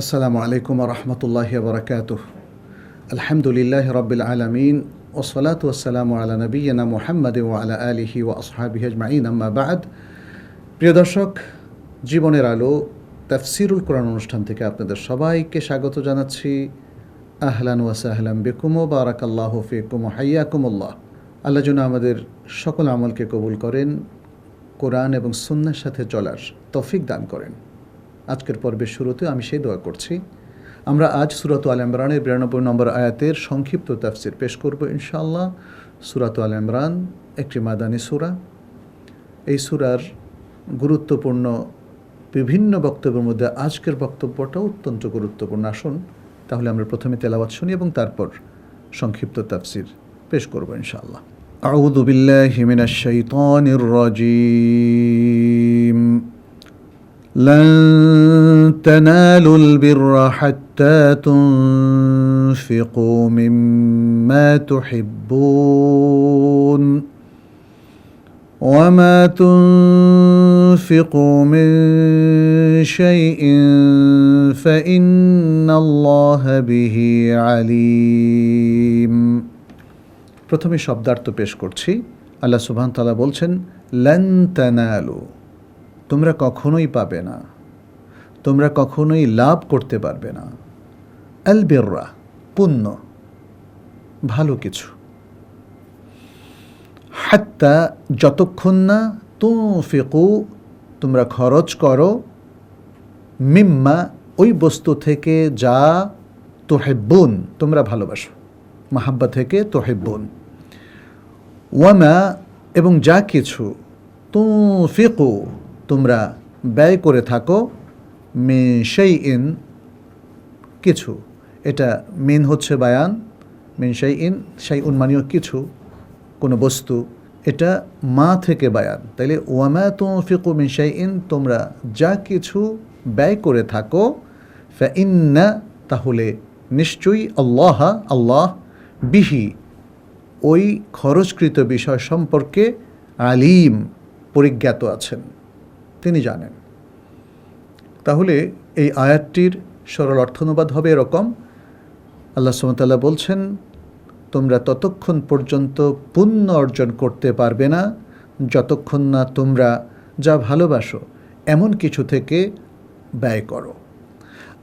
আসসালামু আলাইকুম রহমতুল্লাহ বরকাত আলহামদুলিল্লাহ রবিল আলমিন ওসলাত ওসালামু আলা নবীনা মোহাম্মদ আলা আলিহি ও আসহাবি আজমাইন। আম্মা বাদ। প্রিয় দর্শক, জীবনের আলো তাফসিরুল কোরআন অনুষ্ঠান থেকে আপনাদের সবাইকে স্বাগত জানাচ্ছি। আহলান ওয়াসাহলাম বেকুম ও বারাকাল্লাহ ফিকুম হাইয়াকুমুল্লাহ। আল্লাহ যেন আমাদের সকল আমলকে কবুল করেন, কোরআন এবং সুন্নার সাথে চলার তৌফিক দান করেন। আজকের পর্বের শুরুতে আমি সেই দোয়া করছি আমরা আজ সুরাত আল ইমরানের বিরানব্বই নম্বর আয়াতের সংক্ষিপ্ত তাফসির পেশ করব ইনশাআল্লাহ সুরাত আল ইমরান একটি মাদানী সুরা এই সুরার গুরুত্বপূর্ণ বিভিন্ন বক্তব্যের মধ্যে আজকের বক্তব্যটা অত্যন্ত গুরুত্বপূর্ণ আসুন তাহলে আমরা প্রথমে তেলাওয়াত শুনি এবং তারপর সংক্ষিপ্ত তাফসির পেশ করব ইনশাআল্লাহ أعوذ بالله من الشيطان الرجيم لن تنالوا البر حتى تنفقوا مما تحبون وما تنفقوا من شيء فإن الله به عليم প্রথমে শব্দার্থ পেশ করছি আল্লাহ সুবহান তাআলা বলছেন লন তানালু তোমরা কখনোই পাবে না তোমরা কখনোই লাভ করতে পারবে না। আল বেররা পুণ্য। ভালো কিছু। হাত্তা, যতক্ষণ না তুফিকু তোমরা খরচ করো, মিম্মা, ওই বস্তু থেকে যা তোহেব্বুন, তোমরা ভালোবাসো। মাহাব্বা থেকে তোহেব্বুন। ওয়ামা, এবং যা কিছু তুফিকু তোমরা ব্যয় করে থাকো মে সেই ইন কিছু। এটা মিন হচ্ছে বায়ান মিন সেই ইন, সেই উন্মানীয় কিছু, কোনো বস্তু। এটা মা থেকে বায়ান। তাইলে ওয়ামা তুফিকু মিন সেই ইন, তোমরা যা কিছু ব্যয় করে থাকো, ফা ইন্না, তাহলে নিশ্চয়ই আল্লাহ আল্লাহ বিহি, ওই খরচকৃত বিষয় সম্পর্কে আলিম, পরিজ্ঞাত আছেন। তিনি জানেন। তাহলে এই আয়াতটির সরল অর্থনুবাদ হবে এরকম। আল্লাহ সুমতাল্লাহ বলছেন, তোমরা ততক্ষণ পর্যন্ত পুণ্য অর্জন করতে পারবে না। যতক্ষণ না তোমরা যা ভালোবাসো, এমন কিছু থেকে ব্যয় করো।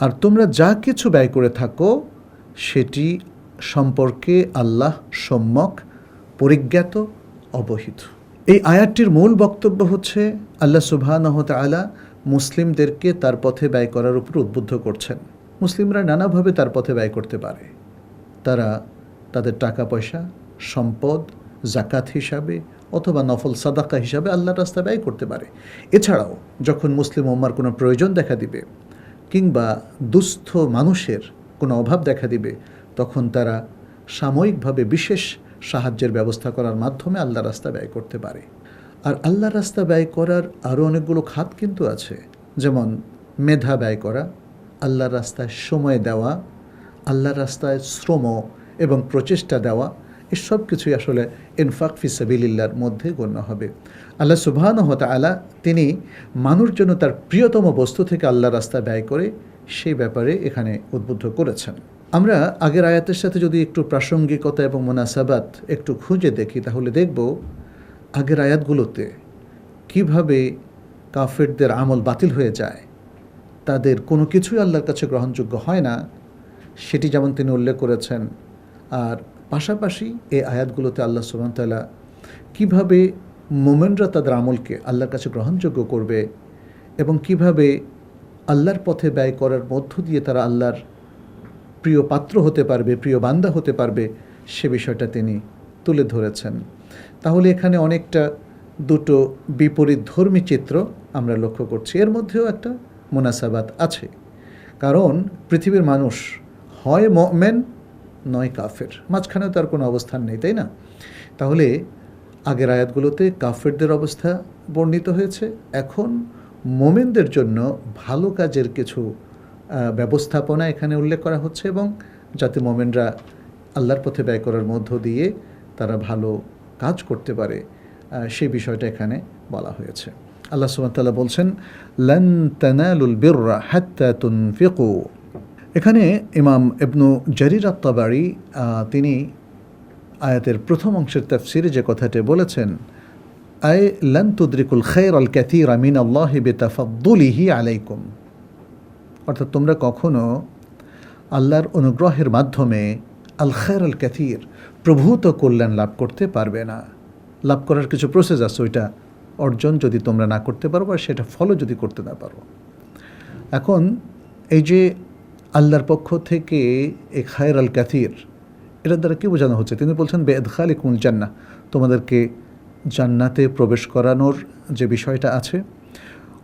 আর তোমরা যা কিছু ব্যয় করে থাকো, সেটি সম্পর্কে আল্লাহ সম্যক, পরিজ্ঞাত, অবহিত। এই আয়াতটির মূল বক্তব্য হচ্ছে, আল্লাহ সুবাহ তালা মুসলিমদেরকে তার পথে ব্যয় করার উপর উদ্বুদ্ধ করছেন। মুসলিমরা নানাভাবে তার পথে ব্যয় করতে পারে। তারা তাদের টাকা পয়সা সম্পদ জাকাত হিসাবে অথবা নফল সাদাকা হিসাবে আল্লাহর রাস্তা ব্যয় করতে পারে। এছাড়াও যখন মুসলিম ওম্মার কোনো প্রয়োজন দেখা দিবে কিংবা দুস্থ মানুষের কোনো অভাব দেখা দিবে, তখন তারা সাময়িকভাবে বিশেষ সাহায্যের ব্যবস্থা করার মাধ্যমে আল্লাহ রাস্তা ব্যয় করতে পারে। আর আল্লাহ রাস্তা ব্যয় করার আরও অনেকগুলো খাত কিন্তু আছে। যেমন মেধা ব্যয় করা, আল্লাহর রাস্তায় সময় দেওয়া, আল্লাহর রাস্তায় শ্রম এবং প্রচেষ্টা দেওয়া এসব কিছুই আসলে ইনফাক ফিসাবিল্লার মধ্যে গণ্য হবে। আল্লাহ সুবাহান হতে আলা তিনি মানুষ জন্য তার প্রিয়তম বস্তু থেকে আল্লাহ রাস্তা ব্যয় করে, সেই ব্যাপারে এখানে উদ্বুদ্ধ করেছেন। আমরা আগের আয়াতের সাথে যদি একটু প্রাসঙ্গিকতা এবং মোনাসাবাত একটু খুঁজে দেখি, তাহলে দেখব আগের আয়াতগুলোতে কীভাবে কাফেরদের আমল বাতিল হয়ে যায়, তাদের কোনো কিছুই আল্লাহর কাছে গ্রহণযোগ্য হয় না, সেটি যেমন তিনি উল্লেখ করেছেন, আর পাশাপাশি এই আয়াতগুলোতে আল্লাহ সুবাহতাল্লাহ কীভাবে মোমেনরা তাদের আমলকে আল্লাহর কাছে গ্রহণযোগ্য করবে এবং কীভাবে আল্লাহর পথে ব্যয় করার মধ্য দিয়ে তারা আল্লাহর প্রিয় পাত্র হতে পারবে, প্রিয় বান্দা হতে পারবে, সে বিষয়টা তিনি তুলে ধরেছেন। তাহলে এখানে অনেকটা দুটো বিপরীত ধর্মী চিত্র আমরা লক্ষ্য করছি। এর মধ্যেও একটা মোনাসাবাত আছে। কারণ পৃথিবীর মানুষ হয় মেন নয় কাফের। মাঝখানেও তার কোনো অবস্থান নেই, তাই না? তাহলে আগের আয়াতগুলোতে কাফেরদের অবস্থা বর্ণিত হয়েছে। এখন মোমেনদের জন্য ভালো কাজের কিছু ব্যবস্থাপনা এখানে উল্লেখ করা হচ্ছে এবং যাতে মোমেনরা আল্লাহর পথে ব্যয় করার মধ্য দিয়ে তারা ভালো কাজ করতে পারে সেই বিষয়টা এখানে বলা হয়েছে। আল্লাহ তাআলা বলছেন, লান তানালুল বিররা হাত্তা তুনফিকু। এখানে ইমাম ইবনু জারির আত্মাবাড়ি তিনি আয়াতের প্রথম অংশের তাফসিরে যে কথাটি বলেছেন, আই লান তুদ্রিকুল খৈর আল ক্যাথির আমিন আল্লাহ বেতাফাদ্দুলিহি আলাইকুম। অর্থাৎ তোমরা কখনো আল্লাহর অনুগ্রহের মাধ্যমে আল খৈর আল ক্যাথির প্রভূত কল্যাণ লাভ করতে পারবে না। লাভ করার কিছু প্রসেস আছে, ওইটা অর্জন যদি তোমরা না করতে পারো বা সেটা ফলো যদি করতে না পারো। এখন এই যে আল্লাহর পক্ষ থেকে এ খায়ের আল ক্যাথির এটার দ্বারা কী বোঝানো হচ্ছে? তিনি বলছেন বেদখাল ইকুল জান্না তোমাদেরকে জান্নাতে প্রবেশ করানোর যে বিষয়টা আছে,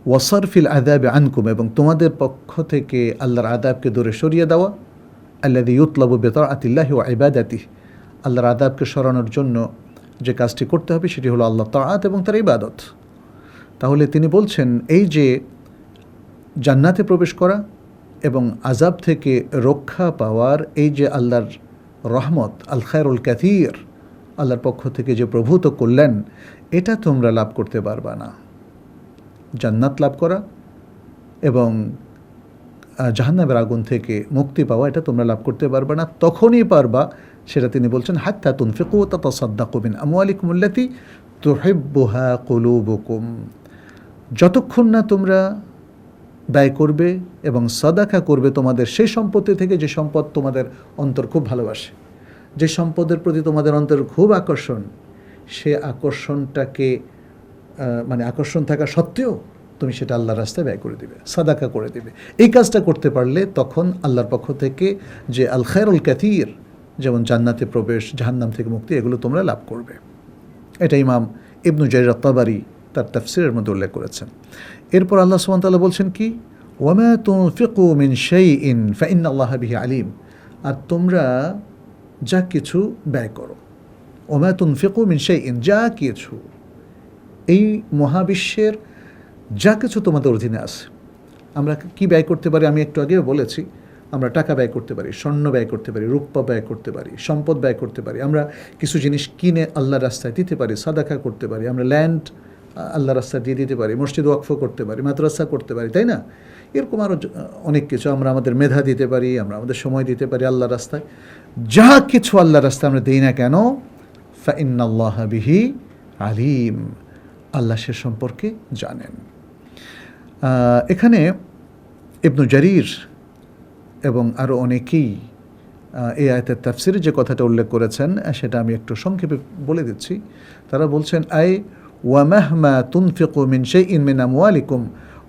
ওয়াসারফিল আদাবে আনকুম, এবং তোমাদের পক্ষ থেকে আল্লাহর আদাবকে দূরে সরিয়ে দেওয়া আল্লাহ ইউতলাবু বেতর আতিল্লাহ ও ইবাদাতি আল্লাহর আদাবকে সরানোর জন্য যে কাজটি করতে হবে সেটি হলো আল্লাহ তাআত এবং তার ইবাদত। তাহলে তিনি বলছেন এই যে জান্নাতে প্রবেশ করা এবং আজাব থেকে রক্ষা পাওয়ার এই যে আল্লাহর রহমত আল খায়রুল ক্যাথির আল্লাহর পক্ষ থেকে যে প্রভূত কল্যাণ এটা তোমরা লাভ করতে পারবা না। জান্নাত লাভ করা এবং আহ, জাহান্নামের আগুন থেকে মুক্তি পাওয়া এটা তোমরা লাভ করতে পারবে না। তখনই পারবা সেটা তিনি বলছেন, হাত্তা তুনফিকু তা সাদ্দাকুবিন আমু আলিকুমুল্লাতি তুহিব্বুহা কুলুবুকুম। যতক্ষণ না তোমরা ব্যয় করবে এবং সাদাকা করবে তোমাদের সেই সম্পত্তি থেকে, যে সম্পদ তোমাদের অন্তর খুব ভালোবাসে, যে সম্পদের প্রতি তোমাদের অন্তর খুব আকর্ষণ, সে আকর্ষণটাকে মানে আকর্ষণ থাকা সত্ত্বেও তুমি সেটা আল্লাহর রাস্তায় ব্যয় করে দিবে, সাদাকা করে দিবে। এই কাজটা করতে পারলে তখন আল্লাহর পক্ষ থেকে যে আল খায়রুল ক্যাথির যেমন জান্নাতে প্রবেশ, জাহান্নাম থেকে মুক্তি, এগুলো তোমরা লাভ করবে। এটা ইমাম ইবনু জারির আত্মাবারি তার তাফসিরের মধ্যে উল্লেখ করেছেন। এরপর আল্লাহ তাআলা বলছেন কি? ওয়ামা তুনফিকু মিন শাইইন ফাইন আল্লাহ বিহি আলিম। আর তোমরা যা কিছু ব্যয় করো। ওমা তুনফিকু মিন শাইইন, যা কিছু। এই মহাবিশ্বের যা কিছু তোমাদের অধীনে আছে। আমরা কি ব্যয় করতে পারি? আমি একটু আগেও বলেছি আমরা টাকা ব্যয় করতে পারি, স্বর্ণ ব্যয় করতে পারি, রূপা ব্যয় করতে পারি, সম্পদ ব্যয় করতে পারি, আমরা কিছু জিনিস কিনে আল্লাহ রাস্তায় দিতে পারি, সাদাকা করতে পারি, আমরা ল্যান্ড আল্লাহ রাস্তা দিয়ে দিতে পারি, মসজিদ ওয়াকফ করতে পারি, মাদ্রাসা করতে পারি, তাই না? এরকম আরও অনেক কিছু আমরা আমাদের মেধা দিতে পারি, আমরা আমাদের সময় দিতে পারি আল্লাহ রাস্তায়। যা কিছু আল্লাহ রাস্তায় আমরা দিই না কেন? ফাইন্নাল্লাহ বিহি আলিম। আল্লাহ সে সম্পর্কে জানেন। এখানে ইবনু জারির এবং আরও অনেকেই এই আয়তের তাফসিরে যে কথাটা উল্লেখ করেছেন সেটা আমি একটু সংক্ষেপে বলে দিচ্ছি। তারা বলছেন, আই ওয়ামাহমা তুনফিকু মিন শাইইন মিন আমওয়ালিকুম।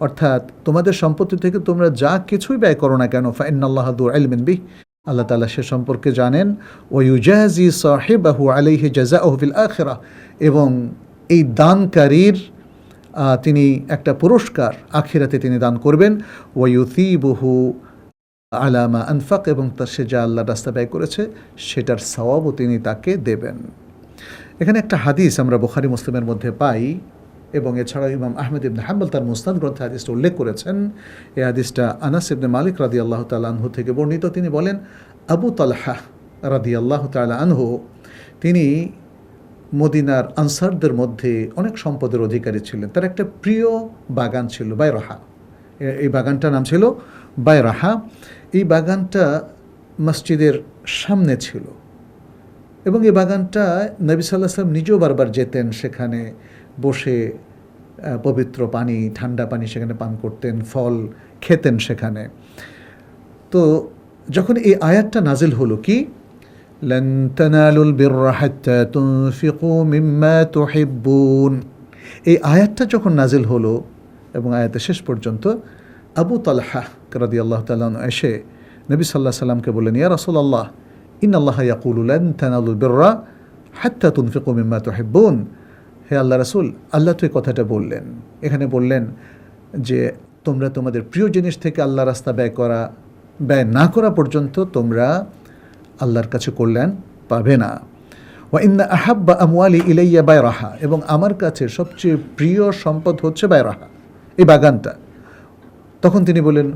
অর্থাৎ, তোমাদের সম্পত্তি থেকে তোমরা যা কিছুই ব্যয় করো না কেন ফাইনাল্লাহ দু ইলমিন বিহ। আল্লাহ তালা সে সম্পর্কে জানেন ও ইউজাজি সাহেবাহু আলাইহি জাযাউহু ফিল আখিরাহ এবং এই দানকারীর তিনি একটা পুরস্কার আখিরাতে তিনি দান করবেন ওয়ুথিবহু আলামা আনফাক এবং তার সে যা আল্লাহ রাস্তা ব্যয় করেছে, সেটার সওয়াবও তিনি তাকে দেবেন। এখানে একটা হাদিস আমরা বুখারি, মুসলিমের মধ্যে পাই এবং এছাড়াও ইমাম আহমেদ ইবনে হাম্বল তার মুস্তাদ গ্রন্থে হাদিসটা উল্লেখ করেছেন। এই হাদিসটা আনাস ইবনে মালিক রাদি আল্লাহ তালা আনহু থেকে বর্ণিত। তিনি বলেন, আবু তালহা রাদি আল্লাহ আনহু, তিনি মদিনার আনসারদের মধ্যে অনেক সম্পদের অধিকারী ছিলেন। তার একটা প্রিয় বাগান ছিল বাইরাহা। এই বাগানটার নাম ছিল বাইরাহা। এই বাগানটা মসজিদের সামনে ছিল এবং এই বাগানটা নবী সাল্লাহ সাল্লাম নিজেও বারবার যেতেন সেখানে বসে আহ, পবিত্র পানি ঠান্ডা পানি সেখানে পান করতেন ফল খেতেন সেখানে তো যখন এই আয়াতটা নাজিল হলো কি لن تنالوا البر حتى تنفقوا مما تحبون এই আয়াতটা যখন নাজিল হলো এবং আয়াতের শেষ পর্যন্ত আবু তালহা রাদি আল্লাহ তালন এসে নবী সাল্লাহ সাল্লামকে বললেন, ইয়া আল্লাহ ইন আল্লাহ ইয়াকুল লেন তানালুল বিররা হাত্তা তুনফিকু মিম্মা তুহিব্বুন। হে আল্লাহ রাসুল, আল্লাহ তো এই কথাটা বললেন। এখানে বললেন যে, তোমরা তোমাদের প্রিয় জিনিস থেকে আল্লাহ রাস্তা ব্যয় করা, ব্যয় না করা পর্যন্ত তোমরা আল্লাহর কাছে কল্যাণ পাবে না। ওয়া ইন্না আহাব্বা আমওয়ালি ইলাইয়া বাইরাহা, এবং আমার কাছে সবচেয়ে প্রিয় সম্পদ হচ্ছে বাইরাহা, এই বাগানটা। তখন তিনি বলেন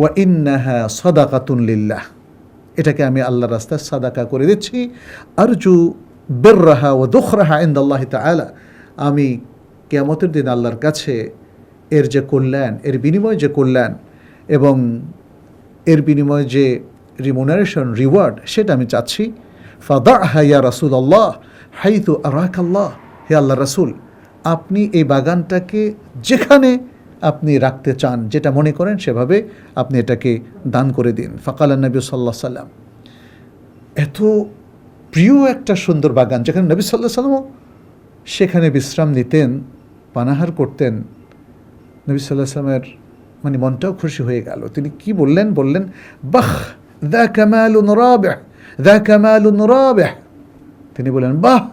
ওয়া ইন্নাহা সদাকাতুন লিল্লাহ। এটাকে আমি আল্লাহ রাস্তায় সাদাকা করে দিচ্ছি। আরজু বেররাহা ও দুখরাহা ইন্দাল্লাহ তাআলা। আমি কেয়ামতের দিন আল্লাহর কাছে এর যে কল্যাণ, এর বিনিময় যে কল্যাণ এবং এর বিনিময়ে যে রিমুনারেশন রিওয়ার্ড সেটা আমি চাচ্ছি। ফাদা হাইয়া রাসুল আল্লাহ হাইতু আরাক আল্লাহ হে আল্লাহ রাসুল, আপনি এই বাগানটাকে যেখানে আপনি রাখতে চান, যেটা মনে করেন সেভাবে আপনি এটাকে দান করে দিন। ফাকাল নবী সাল্লাহ সাল্লাম। এত প্রিয় একটা সুন্দর বাগান, যেখানে নবী সাল্লাহ সাল্লামও সেখানে বিশ্রাম নিতেন, পানাহার করতেন, নবী সাল্লাহ সাল্লামের মানে মনটাও খুশি হয়ে গেল। তিনি কি বললেন? বললেন, বাহ দা কামাল নরাবেহ দা কামাল নরাবেহ তিনি বললেন, বাহ,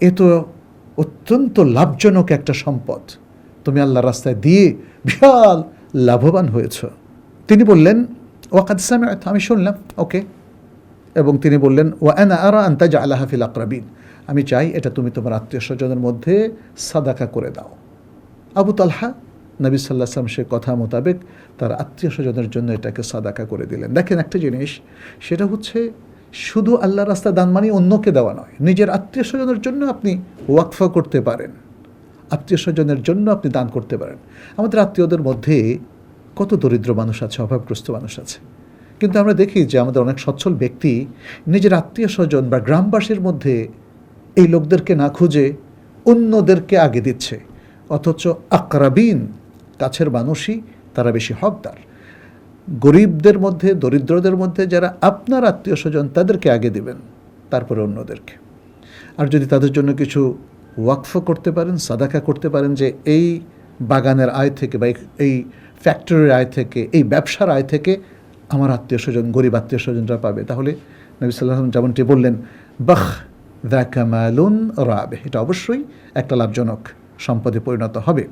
এ তো অত্যন্ত লাভজনক একটা সম্পদ। তুমি আল্লাহর রাস্তায় দিয়ে বিশাল লাভবান হয়েছ। তিনি বললেন, ওয়াকাদ সামিআত। আমি শুনলাম, ওকে। এবং তিনি বললেন ও আনা আরা আন্তা জা আল্লাহ হাফিল আকরাবিন। আমি চাই এটা তুমি তোমার আত্মীয় স্বজনের মধ্যে সাদাকা করে দাও। আবু তালহা, নবী সাল্লাহ আসলাম সে কথা মোতাবেক তার আত্মীয় স্বজনের জন্য এটাকে সাদাকা করে দিলেন। দেখেন একটা জিনিস, সেটা হচ্ছে শুধু আল্লাহ রাস্তা দান মানে অন্যকে দেওয়া নয়, নিজের আত্মীয় স্বজনের জন্য আপনি ওয়াকফা করতে পারেন। আত্মীয় স্বজনের জন্য আপনি দান করতে পারেন। আমাদের আত্মীয়দের মধ্যে কত দরিদ্র মানুষ আছে, অভাবগ্রস্ত মানুষ আছে। কিন্তু আমরা দেখি যে আমাদের অনেক সচ্ছল ব্যক্তি নিজের আত্মীয় স্বজন বা গ্রামবাসীর মধ্যে এই লোকদেরকে না খুঁজে অন্যদেরকে আগে দিচ্ছে। অথচ আকরাবিন, কাছের মানুষই তারা বেশি হকদার। গরিবদের মধ্যে, দরিদ্রদের মধ্যে যারা আপনার আত্মীয় স্বজন তাদেরকে আগে দিবেন, তারপরে অন্যদেরকে। আর যদি তাদের জন্য কিছু ওয়াকফ করতে পারেন, সাদাকা করতে পারেন যে এই বাগানের আয় থেকে বা এই- ফ্যাক্টরির আয় থেকে, এই ব্যবসার আয় থেকে আমার আত্মীয় স্বজন, গরিব আত্মীয় স্বজনরা পাবে। তাহলে নবী সাল্লাহ যেমনটি বললেন, বাহ দ্য কামালুন রাবে। এটা অবশ্যই একটা লাভজনক সম্পদে পরিণত হবে।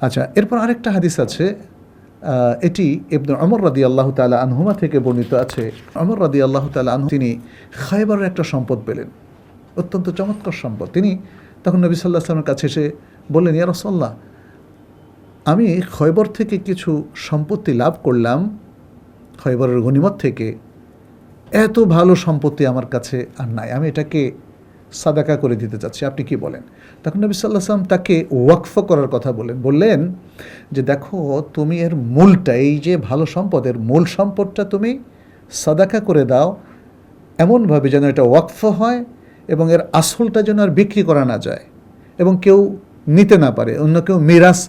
আচ্ছা এরপর আরেকটা হাদিস আছে এটি ইবনুল আমর রাদি আল্লাহ তালা আনহুমা থেকে বর্ণিত আছে। আমর রাদি আল্লাহ তালা আনহু, তিনি খাইবারের একটা সম্পদ পেলেন। অত্যন্ত চমৎকার সম্পদ। তিনি তখন নবী সাল্লাহ আসলামের কাছে এসে বললেন, ইয়া রসল্লাহ আমি খয়বর থেকে কিছু সম্পত্তি লাভ করলাম, খয়বরের গনিমত থেকে। এত ভালো সম্পত্তি আমার কাছে আর নাই। আমি এটাকে সাদাকা করে দিতে চাচ্ছি। আপনি কি বলেন? তখন নবী সাল্লাহ সাল্লাম তাকে ওয়াকফ করার কথা বলেন। বললেন যে, দেখো, তুমি এর মূলটা, এই যে ভালো সম্পদের মূল সম্পদটা তুমি সাদাকা করে দাও। এমনভাবে যেন এটা ওয়াকফ হয় এবং এর আসলটা যেন আর বিক্রি করা না যায় এবং কেউ নিতে না পারে, অন্য কেউ মিরাস,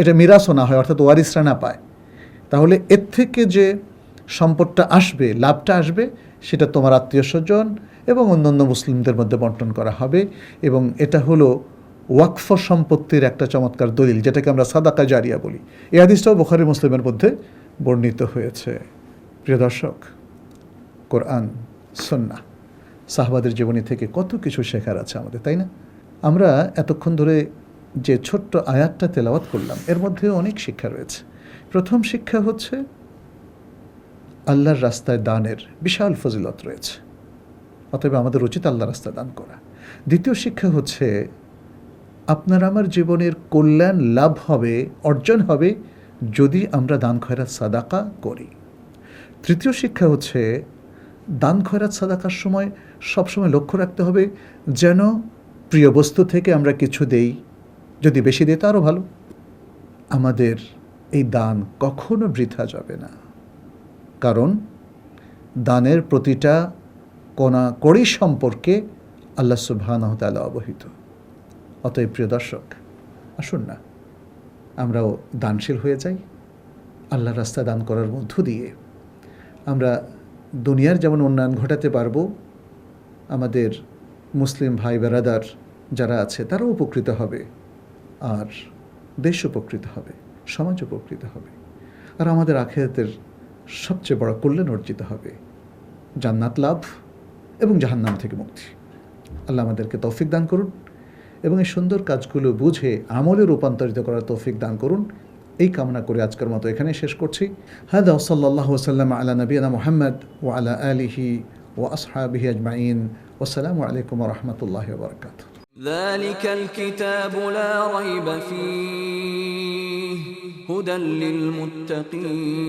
এটা মিরাসও না হয়, অর্থাৎ ওয়ারিসরা না পায়। তাহলে এর থেকে যে সম্পদটা আসবে, লাভটা আসবে, সেটা তোমার আত্মীয় স্বজন এবং অন্যান্য মুসলিমদের মধ্যে বন্টন করা হবে এবং এটা হলো ওয়াকফ সম্পত্তির একটা চমৎকার দলিল, যেটাকে আমরা সাদাকা জারিয়া বলি। এই হাদিসটাও বোখারি মুসলিমের মধ্যে বর্ণিত হয়েছে। প্রিয় দর্শক, কোরআন সন্না সাহবাদের জীবনী থেকে কত কিছু শেখার আছে আমাদের, তাই না? আমরা এতক্ষণ ধরে যে ছোট্ট আয়াতটা তেলাওয়াত করলাম, এর মধ্যে অনেক শিক্ষা রয়েছে। প্রথম শিক্ষা হচ্ছে, আল্লাহর রাস্তায় দানের বিশাল ফজিলত রয়েছে। অতএব আমাদের উচিত আল্লাহর রাস্তায় দান করা। দ্বিতীয় শিক্ষা হচ্ছে, আপনার আমার জীবনের কল্যাণ লাভ হবে, অর্জন হবে যদি আমরা দান খয়রাত সাদাকা করি। তৃতীয় শিক্ষা হচ্ছে দান খয়রাত সাদাকার সময় সবসময় লক্ষ্য রাখতে হবে যেন প্রিয় বস্তু থেকে আমরা কিছু দেই। যদি বেশি দিই, তো আরও ভালো। আমাদের এই দান কখনো বৃথা যাবে না। কারণ দানের প্রতিটা কোনা কড়ি সম্পর্কে আল্লাহ সুবহানাহু তাআলা অবহিত। অতএব প্রিয় দর্শক, আসুন না, আমরাও দানশীল হয়ে যাই। আল্লাহর রাস্তা দান করার মধ্য দিয়ে আমরা দুনিয়ার যেমন উন্নয়ন ঘটাতে পারব, আমাদের মুসলিম ভাই বেরাদার যারা আছে, তারাও উপকৃত হবে। আর দেশ উপকৃত হবে, সমাজ উপকৃত হবে। আর আমাদের আখেরাতের সবচেয়ে বড় কল্যাণ অর্জিত হবে, জান্নাত লাভ এবং জাহান্নাম থেকে মুক্তি। আল্লাহ আমাদেরকে তৌফিক দান করুন এবং এই সুন্দর কাজগুলো বুঝে আমলে রূপান্তরিত করার তৌফিক দান করুন। এই কামনা করে আজকের মতো এখানেই শেষ করছি হাদা সাল্লাহ ওসাল্লাম আলা নবীনা মোহাম্মদ ও আলা আলিহি ও আসহাবিহি আজমাইন ওসালামু আলাইকুম রহমতুল্লাহ বরকাত ذلك الكتاب لا ريب فيه هدى للمتقين